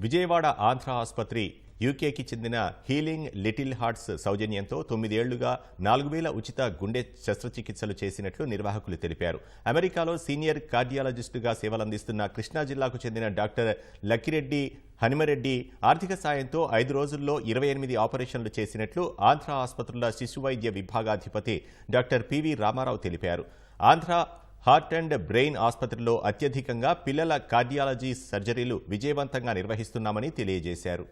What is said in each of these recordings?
విజయవాడ ఆంధ్ర ఆసుపత్రి యూకేకి చెందిన healing little hearts సౌజన్యంతో తొమ్మిదేళ్ళుగా నాలుగు వేల ఉచిత గుండె శస్త్రచికిత్సలు చేసినట్లు నిర్వాహకులు తెలిపారు. అమెరికాలో సీనియర్ కార్డియాలజిస్టుగా సేవలందిస్తున్న కృష్ణా జిల్లాకు చెందిన డాక్టర్ లక్కిరెడ్డి హనుమరెడ్డి ఆర్థిక సాయంతో ఐదు రోజుల్లో ఇరవై ఎనిమిది ఆపరేషన్లు చేసినట్లు ఆంధ్ర ఆసుపత్రుల శిశు వైద్య విభాగాధిపతి డాక్టర్ పివి రామారావు తెలిపారు. ఆంధ్ర హార్ట్ అండ్ బ్రెయిన్ ఆసుపత్రిలో అత్యధికంగా పిల్లల కార్డియాలజీ సర్జరీలు విజయవంతంగా నిర్వహిస్తున్నామని తెలియజేశారు.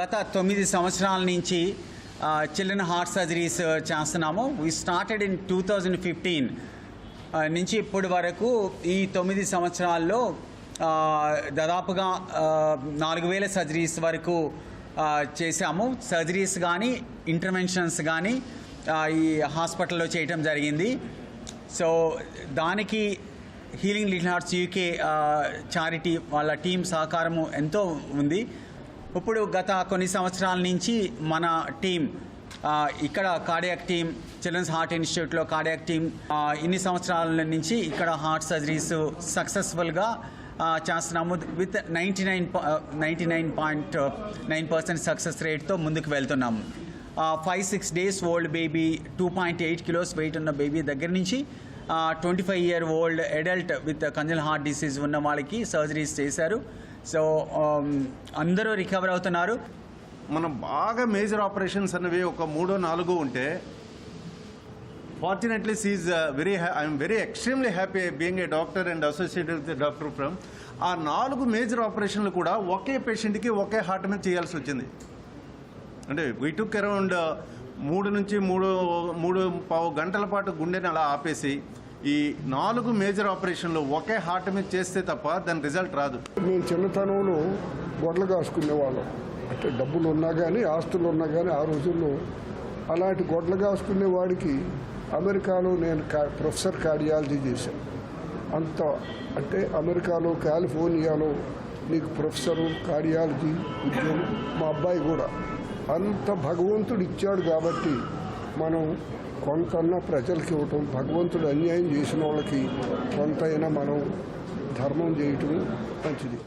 గత తొమ్మిది సంవత్సరాల నుంచి చిల్డ్రన్ హార్ట్ సర్జరీస్ చేస్తున్నాము. We started in two thousand fifteen నుంచి ఇప్పటి వరకు ఈ తొమ్మిది సంవత్సరాల్లో దాదాపుగా నాలుగు వేల సర్జరీస్ వరకు చేశాము. సర్జరీస్ కానీ ఇంటర్వెన్షన్స్ కానీ ఈ హాస్పిటల్లో చేయటం జరిగింది. సో దానికి healing little hearts UK charity వాళ్ళ టీం సహకారము ఎంతో ఉంది. ఇప్పుడు గత కొన్ని సంవత్సరాల నుంచి మన టీం ఇక్కడ కార్డియాక్ టీం చిల్డ్రన్స్ హార్ట్ ఇన్స్టిట్యూట్లో కార్డియాక్ టీం ఇన్ని సంవత్సరాల నుంచి ఇక్కడ హార్ట్ సర్జరీస్ సక్సెస్ఫుల్గా చేస్తున్నాము. With ninety nine ninety nine point nine percent success రేట్తో ముందుకు వెళ్తున్నాము. Five six days old baby two point eight kilos weight ఉన్న బేబీ దగ్గర నుంచి twenty five year old adult with congenital heart disease ఉన్న వాళ్ళకి surgeries చేశారు. సో అందరూ recover అవుతున్నారు. మనం బాగా మేజర్ ఆపరేషన్స్ అనేవి ఒక మూడో నాలుగో ఉంటే fortunately she's very I'm very extremely happy being a doctor and associated with doctor from ఆ నాలుగు మేజర్ ఆపరేషన్లు కూడా ఒకే పేషెంట్కి ఒకే హార్ట్ మీద చేయాల్సి వచ్చింది. అంటే వీ టుక్ అరౌండ్ మూడు నుంచి మూడు మూడు పావు గంటల పాటు గుండెని అలా ఆపేసి ఈ నాలుగు మేజర్ ఆపరేషన్లు ఒకే హార్ట్ మీద చేస్తే తప్ప దాని రిజల్ట్ రాదు. నేను చిన్నతనంలో గొడ్లు కాసుకునేవాళ్ళం. అంటే డబ్బులు ఉన్నా కానీ ఆస్తులు ఉన్నా కానీ ఆ రోజుల్లో అలాంటి గొడ్లు కాసుకునే వాడికి అమెరికాలో నేను కా- ప్రొఫెసర్ కార్డియాలజీ చేశాను. అంత అంటే అమెరికాలో కాలిఫోర్నియాలో నీకు ప్రొఫెసరు కార్డియాలజీ ఉద్యోగం మా అబ్బాయి కూడా అంత భగవంతుడు ఇచ్చాడు కాబట్టి మనం కొంతన్నా ప్రజలకి ఇవ్వటం భగవంతుడు అన్యాయం చేసిన వాళ్ళకి కొంతైనా మనం ధర్మం చేయటం మంచిది.